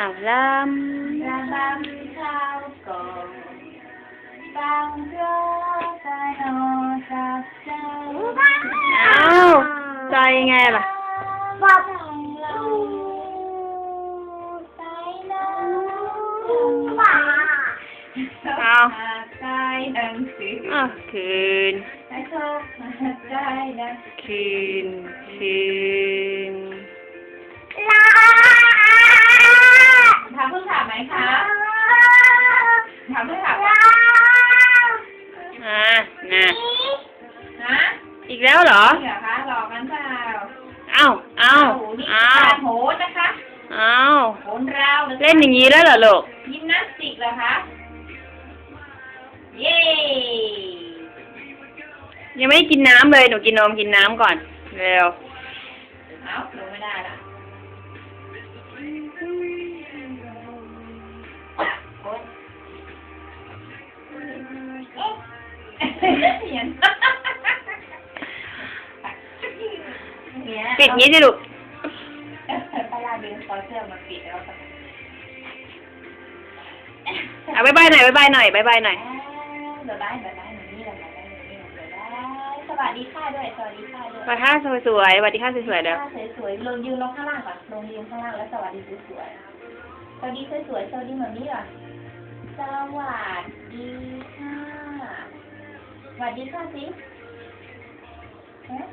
อ้าวลระบำข้าวกล่องฟังเพราะสนอสับใจำอ้าวใจไงล่ะฟังเราใจน้ำป่าเอาใจดังสิอ้าวคืนให้โชคมาใจดังคืนคืน อีกแล้วเหรอ เหรอคะหลอกกันเปล่าอ้าวอ้าวโโหนี่อ้าวการโหนนะคะ อ้าว โหนราวหรือเล่นอย่างนี้แล้วเหรอลูก ยิมนาสติกเหรอคะ เย้ยังไม่ได้กินน้ำเลย หนูกินนมกินน้ำก่อน เร็ว เอาลงไม่ได้ละโอ๊ยเห็นเนี่ย ปิดงี้สิลูกปลาดึงคอเสื้อมาปิดแล้วก็เอาบายบายหน่อยบายบายหน่อยบายบายหน่อยเดี๋ยวได้เดี๋ยวได้หนูนี่เดี๋ยวได้หนูนี่เดี๋ยวได้สวัสดีค่ะด้วยสวัสดีค่ะด้วยสวัสดีค่ะสวยๆสวัสดีค่ะสวยๆเด้อค่ะสวยๆลงยืนลงข้างล่างก่อนลงยืนข้างล่างแล้วสวัสดีสวยๆสวัสดีสวยๆสวัสดีแบบนี้ก่อนสวัสดีค่ะสวัสดีค่ะสิเอ๊ะ